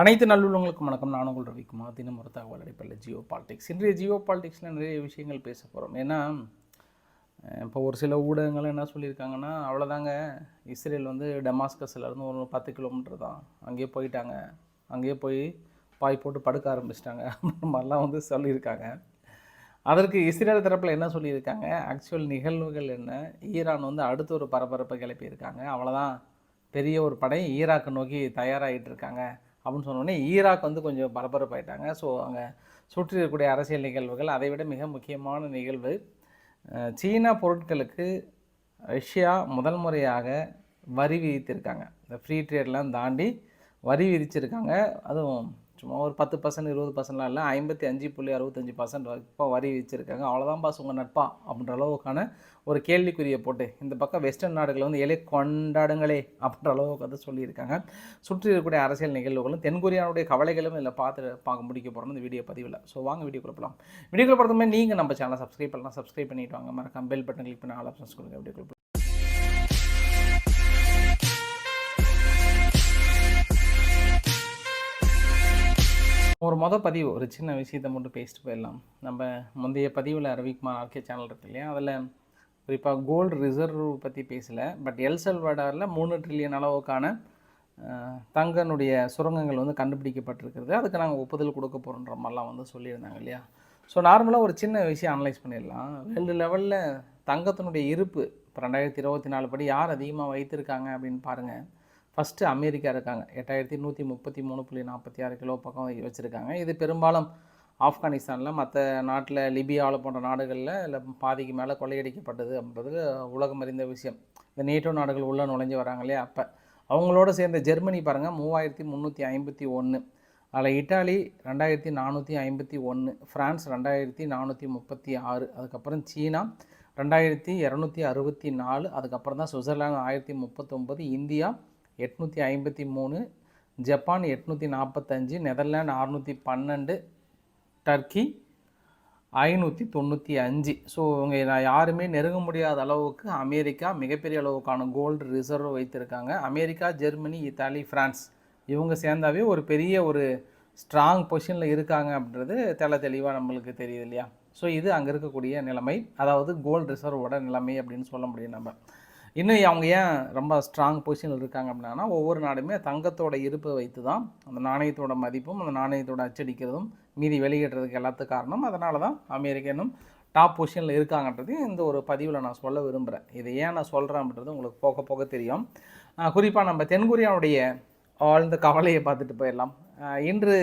அனைத்து நல்லுள்ளவங்களுக்கும் வணக்கம். நான் உங்கள் ரவிக்குமார் தினம் ஒரு தகவல் அடிப்படையில் ஜியோ பாலிடிக்ஸ். இன்றைய ஜியோ பாலிடிக்ஸில் நிறைய விஷயங்கள் பேச போகிறோம் ஏன்னா இப்போ ஒரு சில ஊடகங்கள் என்ன சொல்லியிருக்காங்கன்னா அவ்வளோதாங்க இஸ்ரேல் வந்து டெமாஸ்கஸ்லேருந்து ஒரு பத்து கிலோமீட்டர் தான். அங்கேயே போயிட்டாங்க. அங்கேயே போய் பாய் போட்டு படுக்க ஆரம்பிச்சிட்டாங்க அப்படின்ற மாதிரிலாம் வந்து சொல்லியிருக்காங்க. அதற்கு இஸ்ரேல் தரப்பில் என்ன சொல்லியிருக்காங்க? ஆக்சுவல் நிகழ்வுகள் என்ன? ஈரான் வந்து அடுத்த ஒரு பரபரப்பை கிளப்பியிருக்காங்க. அவ்வளோதான் பெரிய ஒரு படை ஈராக்கை நோக்கி தயாராகிட்டு இருக்காங்க. அப்படின்னு சொன்னோடனே ஈராக் வந்து கொஞ்சம் பரபரப்பாயிட்டாங்க. ஸோ அங்கே சுற்றி இருக்கக்கூடிய அரசியல் நிகழ்வுகள் அதை விட மிக முக்கியமான நிகழ்வு சீனா பொருட்களுக்கு ரஷ்யா முதல் முறையாக வரி விதித்திருக்காங்க. இந்த ஃப்ரீ ட்ரேட்லாம் தாண்டி வரி விதிச்சிருக்காங்க. அதுவும் சும்மா ஒரு பத்து பர்சன்ட் இருபது பர்சன்ட்லாம் இல்லை ஐம்பத்தி அஞ்சு புள்ளி அறுபத்தஞ்சி பர்சன்ட் இப்போ வரி வச்சுருக்காங்க அவ்வளோதான் பாஸ் உங்கள் நட்பா? அப்படின்ற அளவுக்கான ஒரு கேள்விக்குறியை போட்டு இந்த பக்கம் வெஸ்டர்ன் நாடுகளை வந்து எலே கொண்டாடுங்களே அப்படின்ற அளவுக்கு வந்து சொல்லியிருக்காங்க. சுற்றி இருக்கக்கூடிய அரசியல் நிகழ்வுகளும் தென்கொரியாவுடைய கவலைகளும் இதில் பார்த்து பார்க்க முடிக்க போகிறோம் இந்த வீடியோ பதிவில். ஸோ வாங்க வீடியோ கொடுப்பலாம் வீடியோ கொடுப்பதுமே நீங்கள் நம்ம சேனலை சப்ஸ்கிரைப் பண்ணலாம். சப்ஸ்கிரைப் பண்ணிட்டு வாங்க. மறக்காம பெல் பட்டன் கிளிக் பண்ணி ஆல் ஆப்ஷன்ஸ் கொடுங்க. வீடியோ ஒரு மொதல் பதிவு ஒரு சின்ன விஷயத்தை மட்டும் பேசிட்டு போயிடலாம். நம்ம முந்தைய பதிவில் ரவிக்குமார் ஆர்கே சேனல் இருக்கு இல்லையா? அதில் குறிப்பாக கோல்டு ரிசர்வ் பற்றி பேசலை. பட் எல்சல்வடாரில் மூணு ட்ரில்லியன் அளவுக்கான தங்கனுடைய சுரங்கங்கள் வந்து கண்டுபிடிக்கப்பட்டிருக்கிறது. அதுக்கு நாங்கள் ஒப்புதல் கொடுக்க போகிறோன்ற மாதிரிலாம் வந்து சொல்லியிருந்தாங்க இல்லையா? ஸோ நார்மலாக ஒரு சின்ன விஷயம் அனலைஸ் பண்ணிடலாம். வேர்ல்டு லெவலில் தங்கத்தினுடைய இருப்பு இப்போ ரெண்டாயிரத்தி இருபத்தி நாலு படி யார் அதிகமாக வைத்திருக்காங்க அப்படின்னு பாருங்கள் ஃபஸ்ட்டு அமெரிக்கா இருக்காங்க. எட்டாயிரத்தி நூற்றி முப்பத்தி மூணு புள்ளி நாற்பத்தி ஆறு கிலோ பக்கம் வச்சுருக்காங்க. இது பெரும்பாலும் ஆப்கானிஸ்தானில் மற்ற நாட்டில் லிபியாவில் போன்ற நாடுகளில் இல்லை பாதிக்கு மேலே கொள்ளையடிக்கப்பட்டது அப்படின்றது உலகம் அறிந்த விஷயம். இந்த நேட்டோ நாடுகள் உள்ளே நுழைஞ்சு வராங்க இல்லையா? அப்போ அவங்களோட சேர்ந்த ஜெர்மனி பாருங்கள் மூவாயிரத்தி முந்நூற்றி ஐம்பத்தி ஒன்று அதில் இட்டாலி ரெண்டாயிரத்தி நானூற்றி ஐம்பத்தி ஒன்று ஃப்ரான்ஸ் ரெண்டாயிரத்தி நானூற்றி முப்பத்தி ஆறு. அதுக்கப்புறம் சீனா ரெண்டாயிரத்தி இரநூத்தி அறுபத்தி நாலு. அதுக்கப்புறம் தான் சுவிட்சர்லாந்து ஆயிரத்தி முப்பத்தொம்பது இந்தியா எட்நூற்றி ஐம்பத்தி மூணு ஜப்பான் எட்நூற்றி நாற்பத்தஞ்சு நெதர்லாண்ட் அறுநூற்றி பன்னெண்டு டர்க்கி ஐநூற்றி தொண்ணூற்றி அஞ்சு. ஸோ இவங்க நான் யாருமே நெருங்க முடியாத அளவுக்கு அமெரிக்கா மிகப்பெரிய அளவுக்கான கோல்டு ரிசர்வ் வைத்திருக்காங்க. அமெரிக்கா ஜெர்மனி இத்தாலி ஃப்ரான்ஸ் இவங்க சேர்ந்தாவே ஒரு பெரிய ஒரு ஸ்ட்ராங் பொசிஷனில் இருக்காங்க அப்படின்றது தெல தெளிவாக நம்மளுக்கு தெரியுது இல்லையா? ஸோ இது அங்கே இருக்கக்கூடிய நிலைமை. அதாவது கோல்டு ரிசர்வோட நிலைமை அப்படின்னு சொல்ல முடியும் நம்ம. இன்னும் அவங்க ஏன் ரொம்ப ஸ்ட்ராங் பொசிஷனில் இருக்காங்க அப்படின்னா ஒவ்வொரு நாடுமே தங்கத்தோட இருப்பை வைத்து தான் அந்த நாணயத்தோட மதிப்பும் அந்த நாணயத்தோட அச்சடிக்கிறதும் மீதி வெளியேடுறதுக்கு எல்லாத்துக்கும் காரணம். அதனால தான் அமெரிக்கனும் டாப் பொசிஷனில் இருக்காங்கன்றது இந்த ஒரு பதிவில் நான் சொல்ல விரும்புகிறேன் இதை ஏன் நான் சொல்கிறேன் அப்படின்றது உங்களுக்கு போக போக தெரியும். குறிப்பாக நம்ம தென்கொரியாவுடைய ஆழ்ந்த கவலையை பார்த்துட்டு போயிடலாம். இன்று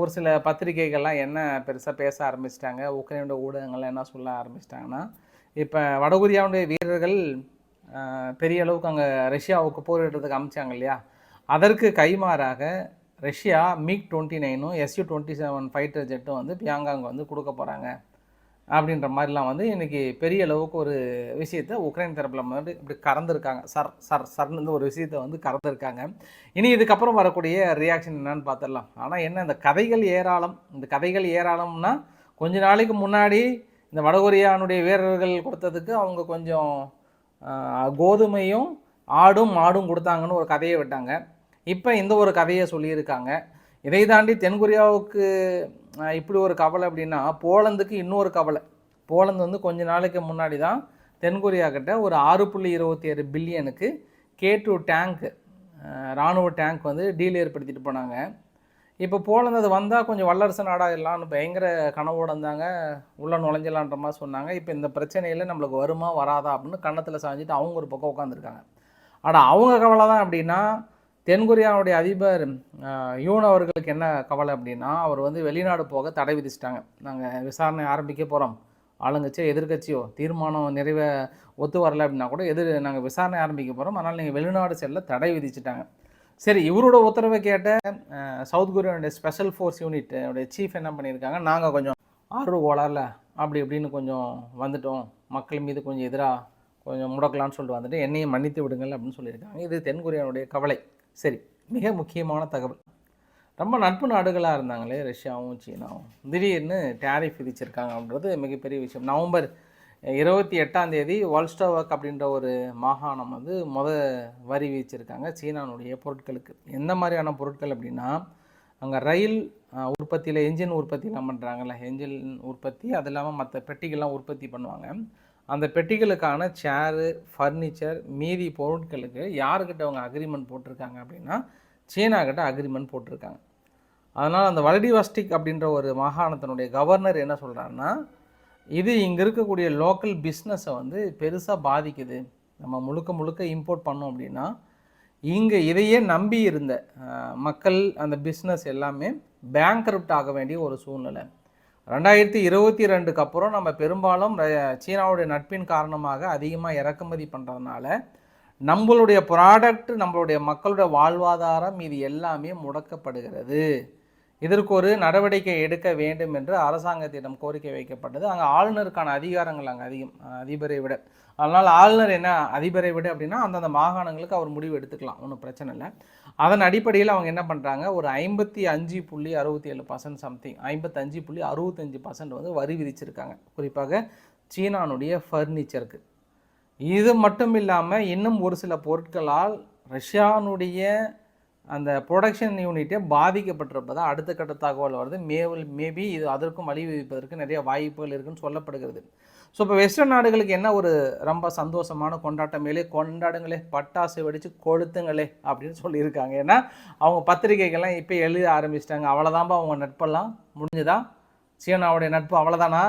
ஒரு சில பத்திரிகைகள்லாம் என்ன பெருசாக பேச ஆரம்பிச்சிட்டாங்க உக்ரைனோட ஊடகங்கள்லாம் என்ன சொல்ல ஆரம்பிச்சிட்டாங்கன்னா இப்போ வடகொரியாவுடைய வீரர்கள் பெரிய அளவுக்கு அங்கே ரஷ்யாவுக்கு போரிடுறதுக்கு அமிச்சாங்க இல்லையா? அதற்கு கைமாறாக ரஷ்யா மிக் டுவெண்ட்டி நைனும் எஸ்யூ டுவெண்ட்டி செவன் ஃபைட்டர் ஜெட்டும் வந்து பியாங்காங் வந்து கொடுக்க போகிறாங்க அப்படின்ற மாதிரிலாம் வந்து இன்றைக்கி பெரிய அளவுக்கு ஒரு விஷயத்தை உக்ரைன் தரப்பில் வந்து இப்படி கறந்துருக்காங்க. சர் சர் சர்னு ஒரு விஷயத்தை வந்து கறந்துருக்காங்க. இனி இதுக்கப்புறம் வரக்கூடிய ரியாக்ஷன் என்னன்னு பார்த்துடலாம் ஆனால் என்ன இந்த கதைகள் ஏராளம். இந்த கதைகள் ஏராளம்னா கொஞ்ச நாளைக்கு முன்னாடி இந்த வடகொரியானுடைய வீரர்கள் கொடுத்ததுக்கு அவங்க கொஞ்சம் கோதுமையும் ஆடும் மாடும் கொடுத்தாங்கன்னு ஒரு கதையை விட்டாங்க. இப்போ இந்த ஒரு கதையை சொல்லியிருக்காங்க. இதை தாண்டி தென்கொரியாவுக்கு இப்படி ஒரு கவலை அப்படின்னா போலந்துக்கு இன்னொரு கவலை. போலந்து வந்து கொஞ்ச நாளைக்கு முன்னாடி தான் தென்கொரியா கிட்ட ஒரு ஆறு புள்ளி இருபத்தி ஏழு பில்லியனுக்கு கே டூ டேங்க் இராணுவ டேங்க் வந்து டீல் ஏற்படுத்திட்டு போனாங்க. இப்போ போலந்து அது வந்தால் கொஞ்சம் வல்லரசு நாடாகிடலாம்னு பயங்கர கனவோடு இருந்தாங்க. உள்ளே நுழைஞ்சலான்ற மாதிரி சொன்னாங்க. இப்போ இந்த பிரச்சனையில் நம்மளுக்கு வருமா வராதா அப்படின்னு கன்னத்தில் சாஞ்சிட்டு அவங்க ஒரு பக்கம் உட்காந்துருக்காங்க ஆனால் அவங்க கவலை தான் அப்படின்னா தென்கொரியாவுடைய அதிபர் யூன் அவர்களுக்கு என்ன கவலை அப்படின்னா அவர் வந்து வெளிநாடு போக தடை விதிச்சிட்டாங்க. நாங்கள் விசாரணை ஆரம்பிக்க போகிறோம் ஆளுங்கட்சியோ எதிர்க்கட்சியோ தீர்மானம் நிறைவே ஒத்து வரல அப்படின்னா கூட எதிர் நாங்கள் விசாரணை ஆரம்பிக்க போகிறோம் அதனால் நீங்கள் வெளிநாடு செல்ல தடை விதிச்சிட்டாங்க. சரி இவரோட உத்தரவை கேட்ட சவுத் கொரியாவுடைய ஸ்பெஷல் ஃபோர்ஸ் யூனிட் சீஃப் என்ன பண்ணியிருக்காங்க? நாங்கள் கொஞ்சம் ஆர்வ கோளாறில் அப்படி இப்படின்னு கொஞ்சம் வந்துட்டோம். மக்கள் மீது கொஞ்சம் எதிராக கொஞ்சம் முடக்கலான்னு சொல்லிட்டு வந்துட்டு என்னையும் மன்னித்து விடுங்கள் அப்படின்னு சொல்லியிருக்காங்க. இது தென்கொரியாவுடைய கவலை. சரி மிக முக்கியமான தகவல். ரொம்ப நட்பு நாடுகளாக இருந்தாங்களே ரஷ்யாவும் சீனாவும். திடீர்னு டேரிஃப் விதிச்சிருக்காங்க அப்படின்றது மிகப்பெரிய விஷயம். நவம்பர் இருபத்தி எட்டாம் தேதி வால்ஸ்டோவக் அப்படின்ற ஒரு மாகாணம் வந்து முத வரி விதிச்சிருக்காங்க சீனானுடைய பொருட்களுக்கு. எந்த மாதிரியான பொருட்கள் அப்படின்னா அங்கே ரயில் உற்பத்தியில் என்ஜின் உற்பத்திலாம் பண்ணுறாங்கல்ல என்ஜின் உற்பத்தி அது இல்லாமல் மற்ற பெட்டிகள்லாம் உற்பத்தி பண்ணுவாங்க. அந்த பெட்டிகளுக்கான சேரு ஃபர்னிச்சர் மீதி பொருட்களுக்கு யாருக்கிட்ட அவங்க அக்ரிமெண்ட் போட்டிருக்காங்க அப்படின்னா சீனாக்கிட்ட அக்ரிமெண்ட் போட்டிருக்காங்க. அதனால் அந்த வலடிவாஸ்டிக் அப்படின்ற ஒரு மாகாணத்தினுடைய கவர்னர் என்ன சொல்கிறாருன்னா இது இங்கே இருக்கக்கூடிய லோக்கல் பிஸ்னஸை வந்து பெருசாக பாதிக்குது. நம்ம முழுக்க முழுக்க இம்போர்ட் பண்ணோம் அப்படின்னா இங்கே இதையே நம்பி இருந்த மக்கள் அந்த பிஸ்னஸ் எல்லாமே பேங்க்ரப்ட் ஆக வேண்டிய ஒரு சூழ்நிலை. ரெண்டாயிரத்தி இருபத்தி ரெண்டுக்கு அப்புறம் நம்ம பெரும்பாலும் சீனாவுடைய நட்பின் காரணமாக அதிகமாக இறக்குமதி பண்ணுறதுனால நம்மளுடைய ப்ராடக்ட் நம்மளுடைய மக்களுடைய வாழ்வாதாரம் இது எல்லாமே முடக்கப்படுகிறது. இதற்கு ஒரு நடவடிக்கை எடுக்க வேண்டும் என்று அரசாங்கத்திடம் கோரிக்கை வைக்கப்பட்டது. அங்கே ஆளுநருக்கான அதிகாரங்கள் அங்கே அதிகம் அதிபரை விட. அதனால் ஆளுநர் என்ன அதிபரை விட அப்படின்னா அந்தந்த மாகாணங்களுக்கு அவர் முடிவு எடுத்துக்கலாம் ஒன்றும் பிரச்சனை இல்லை. அதன் அடிப்படையில் அவங்க என்ன பண்ணுறாங்க ஒரு ஐம்பத்தி அஞ்சு புள்ளி அறுபத்தி ஏழு பர்சன்ட் சம்திங் ஐம்பத்தஞ்சு புள்ளி அறுபத்தஞ்சு பர்சன்ட் வந்து வரி விதிச்சிருக்காங்க. குறிப்பாக சீனானுடைய ஃபர்னிச்சருக்கு இது மட்டும் இல்லாமல் இன்னும் ஒரு சில பொருட்களால் ரஷ்யானுடைய அந்த ப்ரொடக்ஷன் யூனிட்டே பாதிக்கப்பட்டிருப்பதாக அடுத்த கட்ட தகவல் வருது. மேவில் மேபி இது அதற்கும் வழி விதிப்பதற்கு நிறைய வாய்ப்புகள் இருக்குன்னு சொல்லப்படுகிறது. ஸோ இப்போ வெஸ்டர்ன் நாடுகளுக்கு என்ன ஒரு ரொம்ப சந்தோஷமான கொண்டாட்டமேலே கொண்டாடுங்களே பட்டாசு வெடித்து கொளுத்துங்களே அப்படின்னு சொல்லியிருக்காங்க. ஏன்னா அவங்க பத்திரிகைகள்லாம் இப்போ எழுத ஆரம்பிச்சிட்டாங்க. அவ்வளோதான்பா அவங்க நட்பெல்லாம் முடிஞ்சுதா? சீனாவுடைய நட்பு அவ்வளோதானா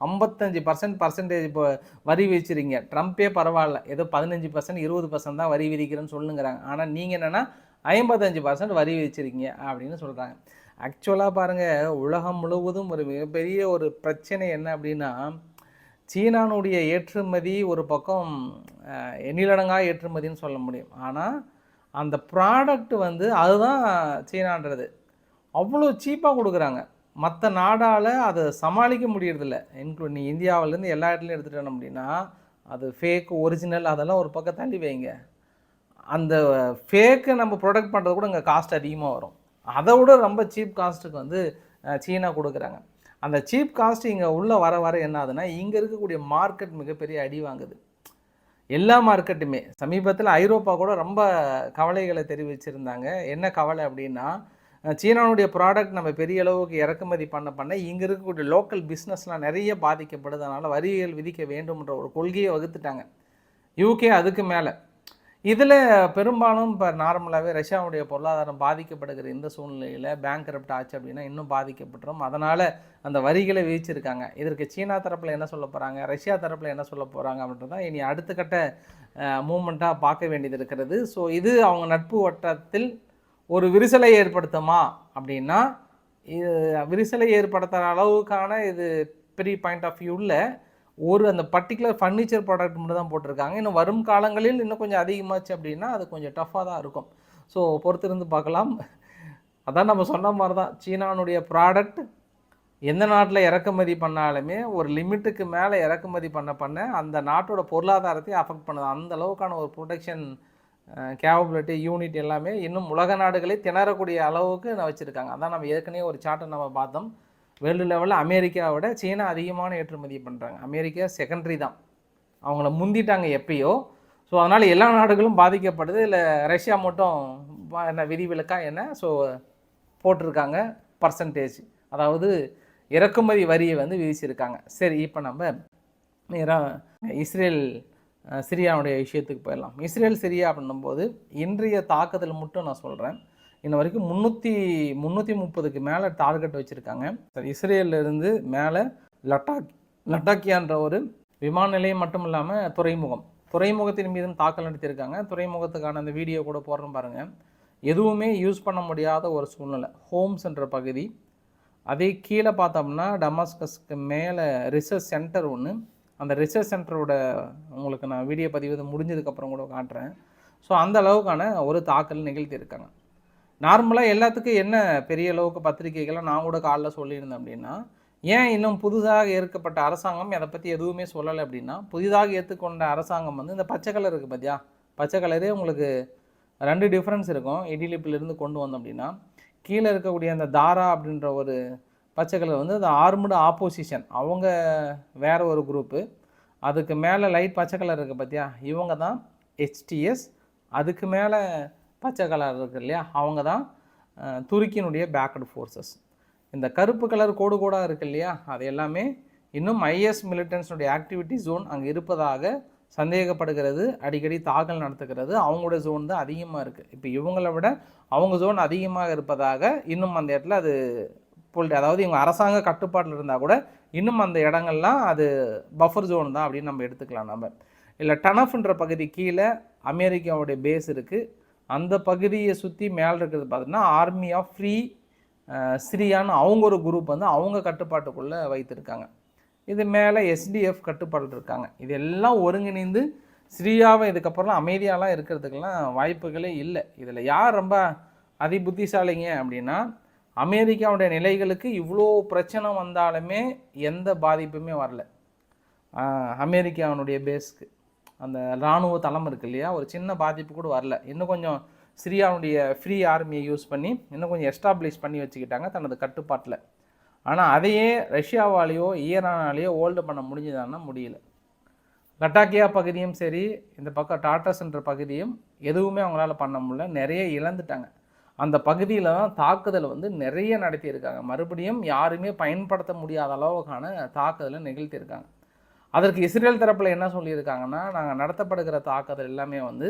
ஐம்பத்தஞ்சு பர்சன்ட் பர்சன்டேஜ் இப்போ வரி விதிச்சிருங்க. ட்ரம்ப்பே பரவாயில்ல. ஏதோ பதினஞ்சு பர்சன்ட் இருபது பர்சன்ட் தான் வரி விதிக்கிறேன்னு சொல்லுங்கிறாங்க. ஆனால் நீங்கள் என்னென்னா ஐம்பத்தஞ்சு பர்சன்ட் வரி விதிச்சிருக்கீங்க அப்படின்னு சொல்கிறாங்க ஆக்சுவலாக பாருங்கள் உலகம் முழுவதும் ஒரு மிகப்பெரிய ஒரு பிரச்சனை என்ன அப்படின்னா சீனானுடைய ஏற்றுமதி ஒரு பக்கம் எண்ணிலடங்காக ஏற்றுமதின்னு சொல்ல முடியும். ஆனால் அந்த ப்ராடக்ட் வந்து அதுதான் சீனான்றது. அவ்வளோ சீப்பாக கொடுக்குறாங்க. மற்ற நாடால் அதை சமாளிக்க முடியறதில்ல. இன்க்ளூட் நீ இந்தியாவிலேருந்து எல்லா இடத்துலையும் எடுத்துட்டோம் அப்படின்னா அது ஃபேக் ஒரிஜினல் அதெல்லாம் ஒரு பக்கம் தள்ளி வைங்க. அந்த ஃபேக்கை நம்ம ப்ரொடக்ட் பண்ணுறது கூட இங்கே காஸ்ட் அதிகமாக வரும். அதை விட ரொம்ப சீப் காஸ்ட்டுக்கு வந்து சீனா கொடுக்குறாங்க. அந்த சீப் காஸ்ட் இங்கே உள்ளே வர வர என்ன ஆகுதுன்னா இங்கே இருக்கக்கூடிய மார்க்கெட் மிகப்பெரிய அடி வாங்குது. எல்லா மார்க்கெட்டுமே சமீபத்தில் ஐரோப்பா கூட ரொம்ப கவலைகளை தெரிவிச்சிருந்தாங்க. என்ன கவலை அப்படின்னா சீனாவுடைய ப்ராடக்ட் நம்ம பெரிய அளவுக்கு இறக்குமதி பண்ண பண்ண இங்கே இருக்கக்கூடிய லோக்கல் பிஸ்னஸ்லாம் நிறைய பாதிக்கப்படுது. அதனால் வரிகள் விதிக்க வேண்டும்ன்ற ஒரு கொள்கையை வகுத்துட்டாங்க. யூகே அதுக்கு மேலே. இதில் பெரும்பாலும் இப்போ நார்மலாகவே ரஷ்யாவுடைய பொருளாதாரம் பாதிக்கப்படுகிற இந்த சூழ்நிலையில் பேங்க் ஆச்சு அப்படின்னா இன்னும் பாதிக்கப்பட்டுரும். அதனால் அந்த வரிகளை விதிச்சிருக்காங்க இதற்கு சீனா தரப்பில் என்ன சொல்ல போகிறாங்க ரஷ்யா தரப்பில் என்ன சொல்ல போகிறாங்க அப்படின்றது தான் இனி அடுத்த கட்ட மூமெண்ட்டாக பார்க்க வேண்டியது இருக்கிறது. ஸோ இது அவங்க நட்பு வட்டத்தில் ஒரு விரிசலை ஏற்படுத்துமா அப்படின்னா இது விரிசலை ஏற்படுத்துகிற அளவுக்கான இது பெரிய பாயிண்ட் ஆஃப் வியூவில் ஒரு அந்த பர்டிகுலர் ஃபர்னிச்சர் ப்ராடக்ட் மட்டும் தான் போட்டிருக்காங்க. இன்னும் வரும் காலங்களில் இன்னும் கொஞ்சம் அதிகமாச்சு அப்படின்னா அது கொஞ்சம் டஃப்பாக தான் இருக்கும். ஸோ பொறுத்திருந்து பார்க்கலாம். அதான் நம்ம சொன்ன மாதிரி தான் சீனானுடைய ப்ராடக்ட் எந்த நாட்டில் இறக்குமதி பண்ணாலுமே ஒரு லிமிட்டுக்கு மேலே இறக்குமதி பண்ண பண்ண அந்த நாட்டோட பொருளாதாரத்தை அஃபெக்ட் பண்ணுது. அந்த அளவுக்கான ஒரு ப்ரொடெக்ஷன் கேபபிலிட்டி யூனிட் எல்லாமே இன்னும் உலக நாடுகளே திணறக்கூடிய அளவுக்கு நான் வச்சுருக்காங்க. அதான் நம்ம ஏற்கனவே ஒரு சார்ட்டை நம்ம பார்த்தோம். வேர்ல்டு லெவலில் அமெரிக்காவை விட சீனா அதிகமான ஏற்றுமதி பண்ணுறாங்க அமெரிக்கா செகண்டரி தான். அவங்கள முந்திட்டாங்க எப்பயோ. ஸோ அதனால் எல்லா நாடுகளும் பாதிக்கப்படுது. இல்லை ரஷ்யா மட்டும் என்ன விதிவிலக்கா என்ன? ஸோ போட்டிருக்காங்க பர்சன்டேஜ் அதாவது இறக்குமதி வரியை வந்து விதிச்சிருக்காங்க. சரி இப்போ நம்ம நேராக இஸ்ரேல் சிரியாவுடைய விஷயத்துக்கு போயிடலாம். இஸ்ரேல் சிரியா அப்படின்னும்போது இன்றைய தாக்குதல் மட்டும் நான் சொல்கிறேன் இன்ன வரைக்கும் முந்நூற்றி முந்நூற்றி முப்பதுக்கு மேலே டார்கெட் வச்சுருக்காங்க. இஸ்ரேலேருந்து இருந்து மேலே லட்டாக் லட்டாக்கியான்ற ஒரு விமான நிலையம் மட்டும் இல்லாமல் துறைமுகம். துறைமுகத்தின் மீதும் தாக்கல் நடத்தியிருக்காங்க. துறைமுகத்துக்கான அந்த வீடியோ கூட போடுறோம் பாருங்கள் எதுவுமே யூஸ் பண்ண முடியாத ஒரு சூழ்நிலை. ஹோம்ஸ் என்ற பகுதி. அதே கீழே பார்த்தோம்னா டமாஸ்கஸ்க்கு மேலே ரிசர்ச் சென்டர் ஒன்று அந்த ரிசர்ச் சென்டரோட உங்களுக்கு நான் வீடியோ பதிவு முடிஞ்சதுக்கப்புறம் கூட காட்டுறேன். ஸோ அந்த அளவுக்கான ஒரு தாக்கல் நிகழ்த்தியிருக்காங்க. நார்மலாக எல்லாத்துக்கும் என்ன பெரிய அளவுக்கு பத்திரிகைகள்லாம் நான் கூட காலைல சொல்லியிருந்தேன் அப்படின்னா ஏன் இன்னும் புதுதாக ஏற்கப்பட்ட அரசாங்கம் அதை பற்றி எதுவுமே சொல்லலை அப்படின்னா புதிதாக ஏற்றுக்கொண்ட அரசாங்கம் வந்து இந்த பச்சை கலர் இருக்குது பார்த்தியா பச்சை கலரே உங்களுக்கு ரெண்டு டிஃப்ரென்ஸ் இருக்கும். இடிலிப்பிலிருந்து கொண்டு வந்தோம் அப்படின்னா கீழே இருக்கக்கூடிய அந்த தாரா அப்படின்ற ஒரு பச்சை கலர் வந்து அந்த ஆர்முடு ஆப்போசிஷன் அவங்க வேறு ஒரு குரூப்பு அதுக்கு மேலே லைட் பச்சை கலர் இருக்குது பார்த்தியா இவங்க தான் ஹெச்டிஎஸ் அதுக்கு மேலே பச்சை கலர் இருக்கு இல்லையா? அவங்க தான் துருக்கியினுடைய பேக்கட் ஃபோர்ஸஸ் இந்த கருப்பு கலர் கோடு கோடாக இருக்கு இல்லையா? அது எல்லாமே இன்னும் ஐஎஸ் மிலிட்டன்ஸுடைய ஆக்டிவிட்டி ஜோன் அங்கே இருப்பதாக சந்தேகப்படுகிறது. அடிக்கடி தாக்கல் நடத்துகிறது. அவங்களுடைய ஜோன் தான் அதிகமாக இருக்குது இப்போ இவங்களை விட அவங்க ஜோன் அதிகமாக இருப்பதாக இன்னும் அந்த இடத்துல அது புல் அதாவது இவங்க அரசாங்க கட்டுப்பாட்டில் இருந்தால் கூட இன்னும் அந்த இடங்கள்லாம் அது பஃபர் ஜோன் தான் அப்படின்னு நம்ம எடுத்துக்கலாம் நம்ம இல்லை டனஃப்ன்ற பகுதி கீழே அமெரிக்காவுடைய பேஸ் இருக்குது அந்த பகுதியை சுற்றி மேலே இருக்கிறது பார்த்தீங்கன்னா ஆர்மி ஆஃப் ஃப்ரீ சிரியான்னு அவங்க ஒரு குரூப் வந்து அவங்க கட்டுப்பாட்டுக்குள்ளே வைத்திருக்காங்க. இது மேலே எஸ்டிஎஃப் கட்டுப்பாடு இருக்காங்க. இது எல்லாம் ஒருங்கிணைந்து சிரியாவை இதுக்கப்புறம் அமைதியாலாம் இருக்கிறதுக்கெல்லாம் வாய்ப்புகளே இல்லை. இதில் யார் ரொம்ப அதி புத்திசாலிங்க அப்படின்னா அமெரிக்காவுடைய நிலைகளுக்கு இவ்வளோ பிரச்சனை வந்தாலுமே எந்த பாதிப்புமே வரல. அமெரிக்காவினுடைய பேஸ்க்கு அந்த இராணுவ தளம் இருக்கு இல்லையா? ஒரு சின்ன பாதிப்பு கூட வரல. இன்னும் கொஞ்சம் சிரியாவுடைய ஃப்ரீ ஆர்மியை யூஸ் பண்ணி இன்னும் கொஞ்சம் எஸ்டாப்ளிஷ் பண்ணி வச்சுக்கிட்டாங்க தனது கட்டுப்பாட்டில். ஆனால் அதையே ரஷ்யாவாலேயோ ஈரானாலேயோ ஹோல்டு பண்ண முடிஞ்சதான்னா முடியல. லட்டாக்கியா பகுதியும் சரி இந்த பக்கம் டாட்டாஸ்ன்ற பகுதியும் எதுவுமே அவங்களால பண்ண முடியல. நிறைய இழந்துட்டாங்க. அந்த பகுதியில் தான் தாக்குதல் வந்து நிறைய நடத்தியிருக்காங்க. மறுபடியும் யாருமே பயன்படுத்த முடியாத அளவுக்கான தாக்குதலை நிகழ்த்தியிருக்காங்க. அதற்கு இஸ்ரேல் தரப்பில் என்ன சொல்லியிருக்காங்கன்னா நாங்கள் நடத்தப்படுகிற தாக்குதல் எல்லாமே வந்து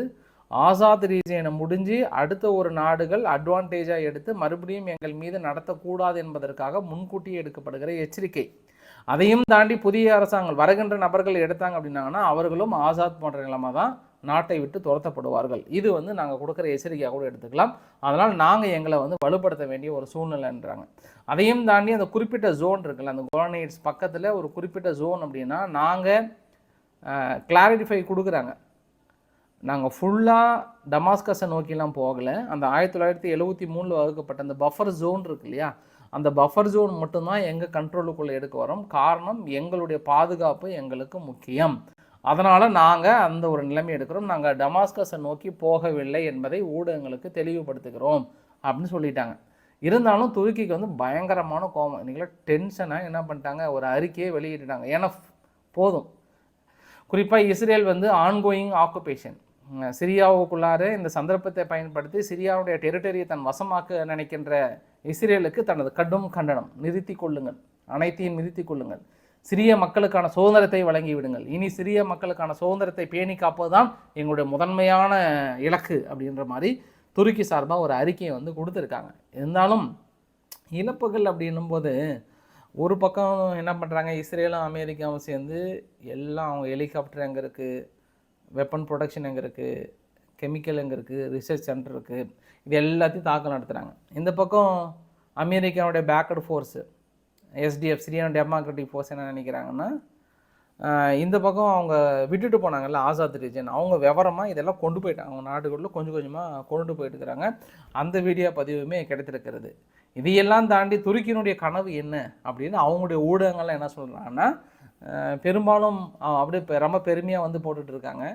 ஆசாத் ரீஜியனை முடிஞ்சு அடுத்த ஒரு நாடுகள் அட்வான்டேஜாக எடுத்து மறுபடியும் எங்கள் மீது நடத்தக்கூடாது என்பதற்காக முன்கூட்டியே எடுக்கப்படுகிற எச்சரிக்கை. அதையும் தாண்டி புதிய அரசாங்கம் வருகின்ற நபர்கள் எடுத்தாங்க அப்படின்னாங்கன்னா அவர்களும் ஆசாத் போன்ற நிலைமை தான் நாட்டை விட்டு துரத்தப்படுவார்கள். இது வந்து நாங்கள் கொடுக்குற எச்சரிக்கையாக கூட எடுத்துக்கலாம். அதனால் நாங்கள் எங்களை வந்து வலுப்படுத்த வேண்டிய ஒரு சூழ்நிலைன்றாங்க. அதையும் தாண்டி அந்த குறிப்பிட்ட ஜோன் இருக்குல்ல அந்த கோலனைட்ஸ் பக்கத்தில் ஒரு குறிப்பிட்ட ஜோன் அப்படின்னா நாங்கள் கிளாரிட்டிஃபை கொடுக்குறாங்க. நாங்கள் ஃபுல்லாக டமாஸ்கஸை நோக்கிலாம் போகலை. அந்த ஆயிரத்தி தொள்ளாயிரத்தி எழுபத்தி மூணில் வகுக்கப்பட்ட அந்த பஃபர் ஜோன் இருக்கு இல்லையா? அந்த பஃபர் ஜோன் மட்டும்தான் எங்கள் கண்ட்ரோலுக்குள்ளே எடுக்க வரோம். காரணம் எங்களுடைய பாதுகாப்பு எங்களுக்கு முக்கியம். அதனால் நாங்கள் அந்த ஒரு நிலைமை எடுக்கிறோம். நாங்கள் டமாஸ்கஸை நோக்கி போகவில்லை என்பதை ஊடகங்களுக்கு தெளிவுபடுத்துகிறோம் அப்படின்னு சொல்லிட்டாங்க. இருந்தாலும் துருக்கிக்கு வந்து பயங்கரமான கோபம். இன்றைக்கெல்லாம் டென்ஷனாக என்ன பண்ணிட்டாங்க? ஒரு அறிக்கையை வெளியிட்டுட்டாங்க. ஏன்னா போதும். குறிப்பாக இஸ்ரேல் வந்து ஆன்கோயிங் ஆக்குபேஷன் சிரியாவுக்குள்ளார இந்த சந்தர்ப்பத்தை பயன்படுத்தி சிரியாவுடைய டெரிட்டரியை தன் வசமாக்க நினைக்கின்ற இஸ்ரேலுக்கு தனது கடும் கண்டனம். நிறுத்தி கொள்ளுங்கள். அனைத்தையும் நிறுத்தி கொள்ளுங்கள். சிறிய மக்களுக்கான சுதந்திரத்தை வழங்கி விடுங்கள். இனி சிறிய மக்களுக்கான சுதந்திரத்தை பேணி காப்பது தான் எங்களுடைய முதன்மையான இலக்கு அப்படின்ற மாதிரி துருக்கி சார்பாக ஒரு அறிக்கையை வந்து கொடுத்துருக்காங்க. இருந்தாலும் இழப்புகள் அப்படின்னும் போது ஒரு பக்கம் என்ன பண்ணுறாங்க இஸ்ரேலும் அமெரிக்காவும் சேர்ந்து எல்லாம் அவங்க ஹெலிகாப்டர் எங்கே இருக்குது வெப்பன் ப்ரொடக்ஷன் எங்கே இருக்குது கெமிக்கல் எங்கே இருக்குது ரிசர்ச் சென்டர் இருக்குது இது எல்லாத்தையும் தாக்கல் நடத்துகிறாங்க இந்த பக்கம் அமெரிக்காவுடைய backed force SDF Syrian democratic force என்ன நினைக்கிறாங்கன்னா இந்த பக்கம் அவங்க விட்டுட்டு போனாங்கல்ல ஆசாத் ரீஜன் அவங்க விவரமாக இதெல்லாம் கொண்டு போயிட்டாங்க அவங்க நாட்டுக்குள்ளே கொஞ்சம் கொஞ்சமாக கொண்டு போயிட்டு இருக்கிறாங்க. அந்த வீடியோ பதிவுமே கிடைத்திருக்கிறது. இதையெல்லாம் தாண்டி துருக்கியினுடைய கனவு என்ன அப்படின்னு அவங்களுடைய ஊடகங்கள்லாம் என்ன சொல்கிறாங்கன்னா பெரும்பாலும் அப்படியே ரொம்ப பெருமையாக வந்து போட்டுட்ருக்காங்க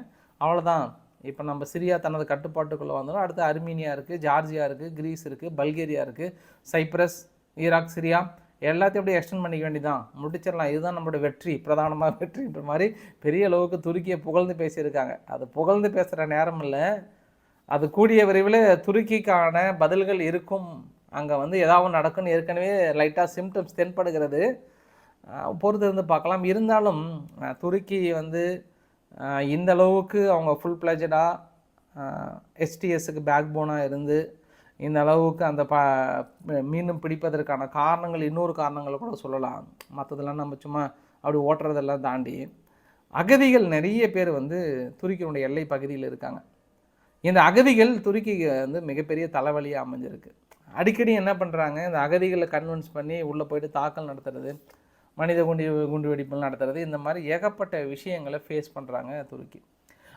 அவ்வளோதான் இப்போ நம்ம சிரியா தனது கட்டுப்பாட்டுக்குள்ளே வந்தோம் அடுத்து அர்மீனியா இருக்குது ஜார்ஜியா இருக்குது கிரீஸ் இருக்குது பல்கேரியா இருக்குது சைப்ரஸ் ஈராக் சிரியா எல்லாத்தையும் அப்படியே எக்ஸ்டெண்ட் பண்ணிக்க வேண்டியதான் முடிச்சிடலாம். இதுதான் நம்மளோட வெற்றி பிரதானமாக வெற்றின்ற மாதிரி பெரிய அளவுக்கு துருக்கியை புகழ்ந்து பேசியிருக்காங்க. அது புகழ்ந்து பேசுகிற நேரம் இல்லை. அது கூடிய விரைவில் துருக்கிக்கான பதில்கள் இருக்கும். அங்கே வந்து ஏதாவது நடக்கும்னு ஏற்கனவே லைட்டாக சிம்டம்ஸ் தென்படுகிறது. பொறுத்து இருந்து பார்க்கலாம். இருந்தாலும் துருக்கி வந்து இந்த அளவுக்கு அவங்க ஃபுல் பிளஜடாக எஸ்டிஎஸ்க்கு பேக் போனாக இருந்து இந்த அளவுக்கு அந்த ப மீண்டும் பிடிப்பதற்கான காரணங்கள் இன்னொரு காரணங்களை கூட சொல்லலாம். மற்றதெல்லாம் நம்ம சும்மா அப்படி ஓட்டுறதெல்லாம் தாண்டி அகதிகள் நிறைய பேர் வந்து துருக்கியினுடைய எல்லை பகுதியில் இருக்காங்க. இந்த அகதிகள் துருக்கிக்கு வந்து மிகப்பெரிய தலைவலியாக அமைஞ்சிருக்கு. அடிக்கடி என்ன பண்ணுறாங்க இந்த அகதிகளை கன்வின்ஸ் பண்ணி உள்ளே போயிட்டு தாக்கல் நடத்துறது மனித குண்டு குண்டு வெடிப்புகள் நடத்துறது இந்த மாதிரி ஏகப்பட்ட விஷயங்களை ஃபேஸ் பண்ணுறாங்க துருக்கி.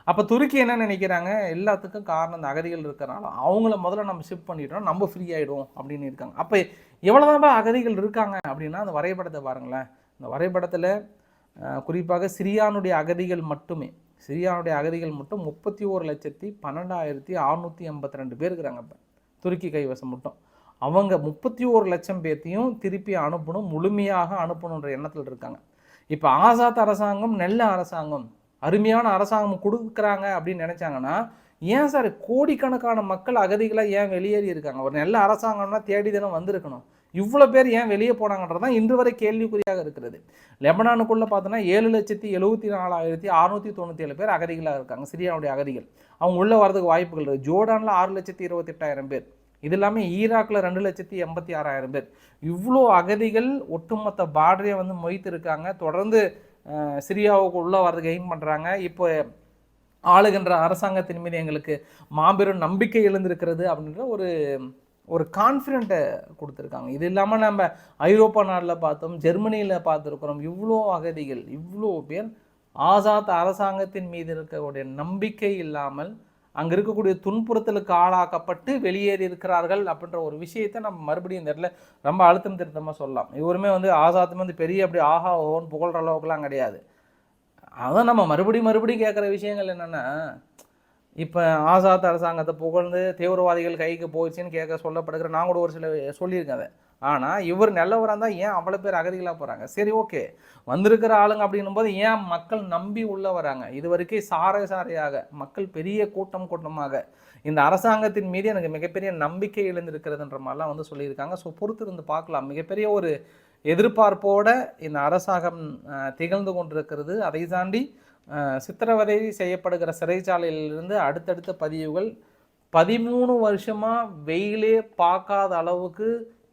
அப்போ துருக்கி என்ன நினைக்கிறாங்க? எல்லாத்துக்கும் காரணம் இந்த அகதிகள் இருக்கிறனால அவங்கள முதல்ல நம்ம ஷிஃப்ட் பண்ணிட்டோம் நம்ம ஃப்ரீ ஆகிடும் அப்படின்னு இருக்காங்க. அப்போ எவ்வளோதான் அகதிகள் இருக்காங்க அப்படின்னா அந்த வரைபடத்தை பாருங்களேன். இந்த வரைபடத்தில் குறிப்பாக சிரியானுடைய அகதிகள் மட்டுமே சிரியானுடைய அகதிகள் மட்டும் முப்பத்தி ஓரு லட்சத்தி பன்னெண்டாயிரத்தி அறுநூற்றி எண்பத்தி ரெண்டு பேர் இருக்கிறாங்க இப்போ. துருக்கி கைவசம் மட்டும். அவங்க முப்பத்தி ஓரு லட்சம் பேர்த்தையும் திருப்பி அனுப்பணும் முழுமையாக அனுப்பணுன்ற எண்ணத்தில் இருக்காங்க. இப்போ ஆசாத் அரசாங்கம் நல்ல அரசாங்கம் அருமையான அரசாங்கம் கொடுக்குறாங்க அப்படின்னு நினச்சாங்கன்னா ஏன் சார் கோடிக்கணக்கான மக்கள் அகதிகளாக ஏன் வெளியேறி இருக்காங்க? ஒரு நல்ல அரசாங்கம்னா தேடி தினம் வந்திருக்கணும். இவ்வளோ பேர் ஏன் வெளியே போனாங்கன்றது தான் இன்று வரை கேள்விக்குறியாக இருக்கிறது. லெபனானுக்குள்ளே பார்த்தோன்னா ஏழு லட்சத்தி எழுபத்தி நாலாயிரத்தி அறுநூற்றி தொண்ணூற்றி ஏழு பேர் அகதிகளாக இருக்காங்க சிரியாவுடைய அகதிகள். அவங்க உள்ளே வரதுக்கு வாய்ப்புகள் இருக்குது ஜோர்டானில் ஆறு லட்சத்தி இருபத்தெட்டாயிரம் பேர். இது இல்லாமல் ஈராக்கில் ரெண்டு லட்சத்தி எண்பத்தி ஆறாயிரம் பேர். இவ்வளோ அகதிகள் ஒட்டுமொத்த பார்டரே வந்து மொய்த்து இருக்காங்க தொடர்ந்து சிரியாவுக்கு உள்ளே வர்றதுக்கு எய்ம் பண்ணுறாங்க இப்போ ஆளுகின்ற அரசாங்கத்தின் மீது எங்களுக்கு மாபெரும் நம்பிக்கை எழுந்திருக்கிறது அப்படின்ற ஒரு ஒரு கான்ஃபிடென்ட்டை கொடுத்துருக்காங்க. இது இல்லாமல் நம்ம ஐரோப்பா நாட்டில் பார்த்தோம் ஜெர்மனியில் பார்த்துருக்குறோம் இவ்வளோ அகதிகள் இவ்வளோ பேர் ஆசாத் அரசாங்கத்தின் மீது இருக்கக்கூடிய நம்பிக்கை இல்லாமல் அங்கே இருக்கக்கூடிய துன்புறுத்தலுக்கு ஆளாக்கப்பட்டு வெளியேறி இருக்கிறார்கள் அப்படின்ற ஒரு விஷயத்தை நம்ம மறுபடியும் இந்த இடத்துல ரொம்ப அழுத்தம் திருத்தமாக சொல்லலாம். இவருமே வந்து ஆசாத்துமே வந்து பெரிய அப்படி ஆஹா ஓன்னு புகழ்கிற அளவுக்குலாம் கிடையாது. அதான் நம்ம மறுபடியும் மறுபடியும் கேட்குற விஷயங்கள் என்னென்னா இப்போ ஆசாத் அரசாங்கத்தை புகழ்ந்து தீவிரவாதிகள் கைக்கு போயிடுச்சுன்னு கேட்க சொல்லப்படுகிற நான் கூட ஒரு சில சொல்லியிருக்கேன் அதை. ஆனால் இவர் நல்லவராக இருந்தால் ஏன் அவ்வளோ பேர் அகதிகளாக போகிறாங்க சரி ஓகே. வந்திருக்கிற ஆளுங்க அப்படின்னும் போது ஏன் மக்கள் நம்பி உள்ளே வராங்க? இது வரைக்கும் சாரை சாரையாக மக்கள் பெரிய கூட்டம் கூட்டமாக இந்த அரசாங்கத்தின் மீது எனக்கு மிகப்பெரிய நம்பிக்கை எழுந்திருக்கிறதுன்ற மாதிரிலாம் வந்து சொல்லியிருக்காங்க. ஸோ பொறுத்து இருந்து பார்க்கலாம். மிகப்பெரிய ஒரு எதிர்பார்ப்போட இந்த அரசாங்கம் திகழ்ந்து கொண்டிருக்கிறது. அதை தாண்டி சித்திரவதை செய்யப்படுகிற சிறைச்சாலையிலிருந்து அடுத்தடுத்த பதிவுகள் பதிமூணு வருஷமாக வெயிலே பார்க்காத அளவுக்கு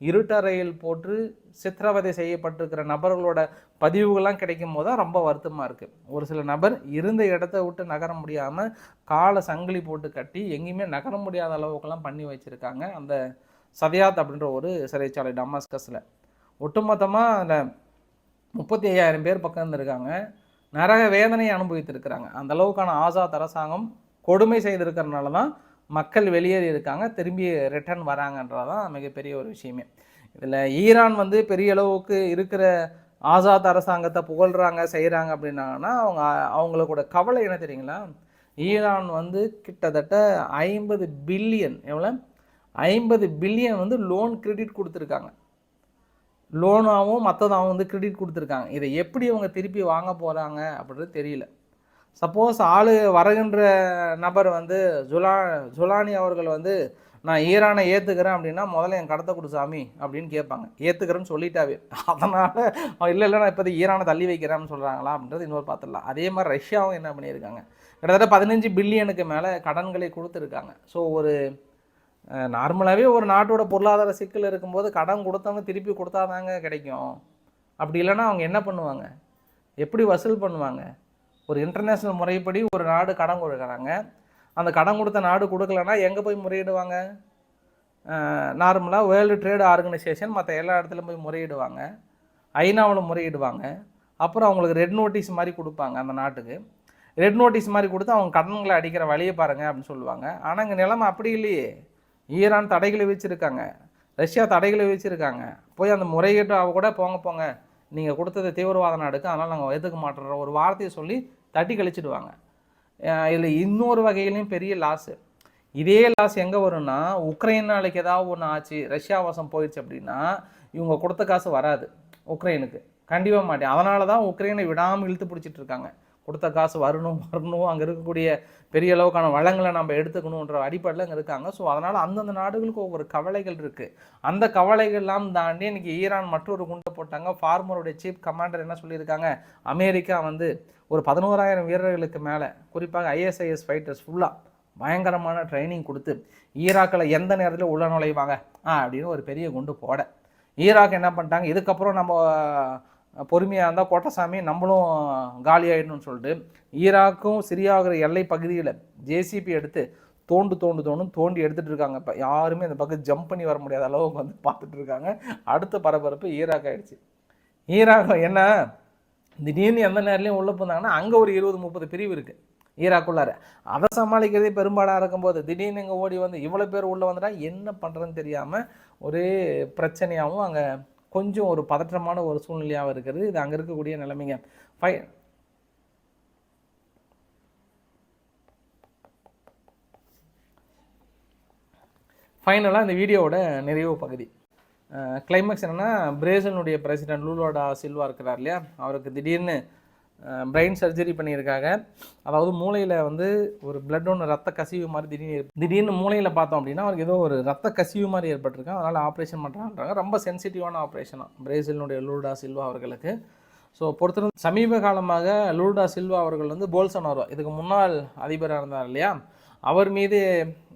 இருட்டறையில் போட்டு சித்திரவதை செய்யப்பட்டிருக்கிற நபர்களோட பதிவுகள்லாம் கிடைக்கும் போது தான் ரொம்ப வருத்தமாக இருக்குது ஒரு சில நபர் இருந்த இடத்த விட்டு நகர முடியாமல் காலை சங்கிலி போட்டு கட்டி எங்கேயுமே நகர முடியாத அளவுக்குலாம் பண்ணி வச்சுருக்காங்க. அந்த சதியாத் அப்படின்ற ஒரு சிறைச்சாலை டமாஸ்கஸில். ஒட்டுமொத்தமாக அந்த முப்பத்தி ஐயாயிரம் பேர் பக்கம் இருந்திருக்காங்க நரக வேதனையை அனுபவித்திருக்கிறாங்க. அந்த அளவுக்கான ஆசாத் அரசாங்கம் கொடுமை செய்திருக்கிறனால தான் மக்கள் வெளியேறி இருக்காங்க திரும்பி ரிட்டர்ன் வராங்கன்றது தான் மிகப்பெரிய ஒரு விஷயமே. இதில் ஈரான் வந்து பெரிய அளவுக்கு இருக்கிற ஆசாத் அரசாங்கத்தை புகழ்கிறாங்க செய்கிறாங்க அப்படின்னாங்கன்னா அவங்க அவங்களோட கவலை என்ன தெரியுங்களா? ஈரான் வந்து கிட்டத்தட்ட ஐம்பது பில்லியன் எவ்வளோ ஐம்பது பில்லியன் வந்து லோன் கிரெடிட் கொடுத்துருக்காங்க. லோனாகவும் மற்றதாகவும் வந்து கிரெடிட் கொடுத்துருக்காங்க. இதை எப்படி அவங்க திருப்பி வாங்க போகிறாங்க அப்படின்றது தெரியல. சப்போஸ் ஆள் வருகின்ற நபர் வந்து ஜுலா ஜுலானி அவர்கள் வந்து நான் ஈரானை ஏற்றுக்கிறேன் அப்படின்னா முதல்ல என் கடத்த கொடு சாமி அப்படின்னு கேட்பாங்க. ஏற்றுக்கிறேன்னு சொல்லிட்டாவே. அதனால் இல்லை இல்லை நான் இப்போதை ஈரானை தள்ளி வைக்கிறேன்னு சொல்கிறாங்களா அப்படின்றது இன்னொரு பார்த்துடலாம் அதே மாதிரி ரஷ்யாவும் என்ன பண்ணியிருக்காங்க? கிட்டத்தட்ட பதினஞ்சு பில்லியனுக்கு மேலே கடன்களை கொடுத்துருக்காங்க. ஸோ ஒரு நார்மலாகவே ஒரு நாட்டோட பொருளாதார சிக்கல் இருக்கும்போது கடன் கொடுத்தவங்க திருப்பி கொடுத்தாதாங்க கிடைக்கும். அப்படி இல்லைன்னா அவங்க என்ன பண்ணுவாங்க? எப்படி வசூல் பண்ணுவாங்க? ஒரு இன்டர்நேஷ்னல் முறைப்படி ஒரு நாடு கடன் கொடுக்குறாங்க. அந்த கடன் கொடுத்த நாடு கொடுக்கலன்னா எங்கே போய் முறையிடுவாங்க? நார்மலாக வேர்ல்டு ட்ரேட் ஆர்கனைசேஷன் மற்ற எல்லா இடத்துலையும் போய் முறையிடுவாங்க. ஐநாவில் முறையிடுவாங்க. அப்புறம் அவங்களுக்கு ரெட் நோட்டீஸ் மாதிரி கொடுப்பாங்க அந்த நாட்டுக்கு. ரெட் நோட்டீஸ் மாதிரி கொடுத்து அவங்க கடன்களை அடிக்கிற வழியை பாருங்கள் அப்படின்னு சொல்லுவாங்க. ஆனால் இங்கே நிலைமை அப்படி இல்லையே. ஈரான் தடைகளை வச்சுருக்காங்க ரஷ்யா தடைகளை வச்சுருக்காங்க போய் அந்த முறையீட்டு அவ கூட போங்க போங்க. நீங்கள் கொடுத்தது தீவிரவாத நாடுக்கு அதனால் நாங்கள் எதுக்க மாட்டுறோம் ஒரு வார்த்தையை சொல்லி தட்டி கழிச்சிடுவாங்க. இதில் இன்னொரு வகையிலையும் பெரிய லாஸு இதே லாஸ் எங்கே வரும்னா உக்ரைன் நாளைக்கு ஏதாவது ஒன்று ஆச்சு ரஷ்யா வசம் போயிடுச்சு அப்படின்னா இவங்க கொடுத்த காசு வராது உக்ரைனுக்கு. கண்டிப்பாக மாட்டேன். அதனால தான் உக்ரைனை விடாமல் இழுத்து பிடிச்சிட்டு இருக்காங்க. கொடுத்த காசு வரணும் வரணும். அங்கே இருக்கக்கூடிய பெரிய அளவுக்கான வளங்களை நம்ம எடுத்துக்கணுன்ற அடிப்படையில் அங்கே இருக்காங்க. ஸோ அதனால் அந்தந்த நாடுகளுக்கு ஒவ்வொரு கவலைகள் இருக்குது அந்த கவலைகள்லாம் தாண்டி இன்னைக்கு ஈரான் மற்றொரு குண்டை போட்டாங்க. ஃபார்மருடைய சீஃப் கமாண்டர் என்ன சொல்லியிருக்காங்க? அமெரிக்கா வந்து ஒரு பதினோராயிரம் வீரர்களுக்கு மேலே குறிப்பாக ஐஎஸ்ஐஎஸ் ஃபைட்டர்ஸ் ஃபுல்லாக பயங்கரமான ட்ரைனிங் கொடுத்து ஈராக்கில் எந்த நேரத்தில் உள்ள நுழைவாங்க? ஆ அப்படின்னு ஒரு பெரிய குண்டு போட. ஈராக் என்ன பண்ணிட்டாங்க? இதுக்கப்புறம் நம்ம பொறுமையாக இருந்தால் கோட்டசாமி நம்மளும் காலியாயிடணும்னு சொல்லிட்டு ஈராக்கும் சிரியாகிற எல்லை பகுதியில் ஜேசிபி எடுத்து தோண்டு தோண்டு தோணும் தோண்டி எடுத்துகிட்டு இருக்காங்க. இப்போ யாருமே இந்த பக்கம் ஜம்ப் பண்ணி வர முடியாத அளவுக்கு வந்து பார்த்துட்டு இருக்காங்க. அடுத்த பரபரப்பு ஈராக் ஆகிடுச்சு ஈராக் என்ன? திடீர்னு எந்த நேரத்துலையும் உள்ளே போனாங்கன்னா அங்கே ஒரு இருபது முப்பது பிரிவு இருக்குது ஈராக்குள்ளார. அதை சமாளிக்கிறதே பெரும்பாடாக இருக்கும்போது திடீர்னு இங்கே ஓடி வந்து இவ்வளோ பேர் உள்ளே வந்துட்டா என்ன பண்ணுறதுன்னு தெரியாமல் ஒரே பிரச்சனையாகவும் அங்கே கொஞ்சம் ஒரு பதற்றமான ஒரு சூழ்நிலையாக இருக்கிறது. இது அங்கே இருக்கக்கூடிய நிலைமைங்க. ஃபை ஃபைனலாக இந்த வீடியோவோட நிறைவு பகுதி. கிளைமேக்ஸ் என்னென்னா பிரேசிலுடைய பிரசிடென்ட் லூலோடா சில்வா இருக்கிறார் இல்லையா? அவருக்கு திடீர்னு பிரெயின் சர்ஜரி பண்ணியிருக்காங்க. அதாவது மூளையில் வந்து ஒரு பிளட் ஒன்று ரத்த கசிவு மாதிரி திடீர்னு திடீர்னு மூளையில் பார்த்தோம் அப்படின்னா அவருக்கு ஏதோ ஒரு ரத்த கசிவு மாதிரி ஏற்பட்டிருக்கு. அதனால் ஆப்ரேஷன் பண்ணுறாங்கன்றாங்க ரொம்ப சென்சிட்டிவான ஆப்ரேஷனாக பிரேசிலினுடைய லூடா சில்வா அவர்களுக்கு. ஸோ பொறுத்திருந்து சமீப காலமாக லூடா சில்வா அவர்கள் வந்து போல்சனாரோ இதுக்கு முன்னாள் அதிபராக இருந்தார் இல்லையா? அவர் மீது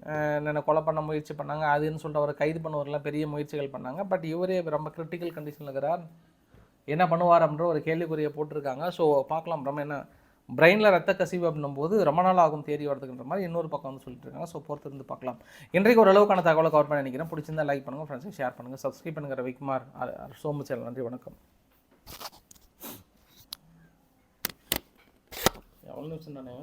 என்ன என்னென்ன கொலை பண்ண முயற்சி பண்ணாங்க அதுன்னு சொல்லிட்டு அவரை கைது பண்ணுவதெல்லாம் பெரிய முயற்சிகள் பண்ணாங்க. பட் இவரே ரொம்ப கிரிட்டிக்கல் கண்டிஷனில் இருக்கிறார். என்ன பண்ணுவார் அப்படின்ற ஒரு கேள்விக்குறியை போட்டிருக்காங்க. ஸோ பார்க்கலாம். ரொம்ப என்ன பிரெயினில் ரத்த கசிவு அப்படின்னும் போது ரொம்ப நாள் ஆகும் தேடி வரதுக்குன்ற மாதிரி இன்னொரு பக்கம் வந்து சொல்லிட்டு இருக்காங்க. ஸோ பொறுத்து இருந்து பார்க்கலாம். இன்றைக்கு ஒரு அளவுக்கான தகவலை கவர் பண்ண நினைக்கிறேன். பிடிச்சிருந்தா லைக் பண்ணுங்கள் ஃப்ரெண்ட்ஸுக்கு ஷேர் பண்ணுங்கள் சப்ஸ்கிரைப் பண்ணுங்கள் ரவிக்குமார் சோமு சேனல். நன்றி வணக்கம். எவ்வளோ நிமிஷம் தானே?